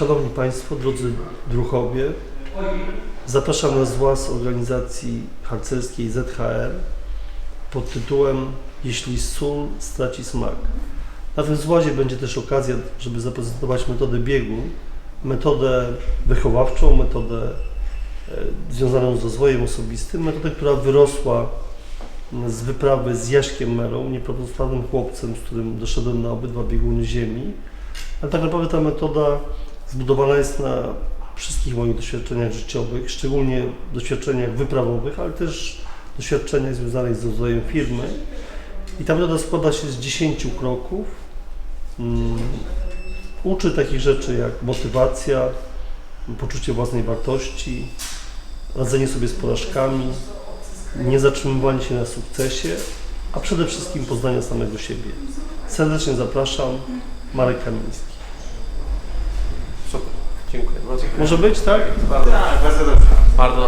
Szanowni Państwo, drodzy druhowie, zapraszam na złaz organizacji harcerskiej ZHR pod tytułem Jeśli sól straci smak. Na tym złazie będzie też okazja, żeby zaprezentować metodę biegu, metodę wychowawczą, metodę e, związaną z rozwojem osobistym, metodę, która wyrosła z wyprawy z Jaśkiem Merą, niepełnosprawnym chłopcem, z którym doszedłem na obydwa bieguny ziemi. Ale tak naprawdę ta metoda zbudowana jest na wszystkich moich doświadczeniach życiowych, szczególnie doświadczeniach wyprawowych, ale też doświadczeniach związanych z rozwojem firmy. I ta metoda składa się z 10 kroków. Mm, Uczy takich rzeczy jak motywacja, poczucie własnej wartości, radzenie sobie z porażkami, nie zatrzymywanie się na sukcesie, a przede wszystkim poznania samego siebie. Serdecznie zapraszam, Marek Kamiński. Może być, tak? Bardzo, bardzo dobrze. Bardzo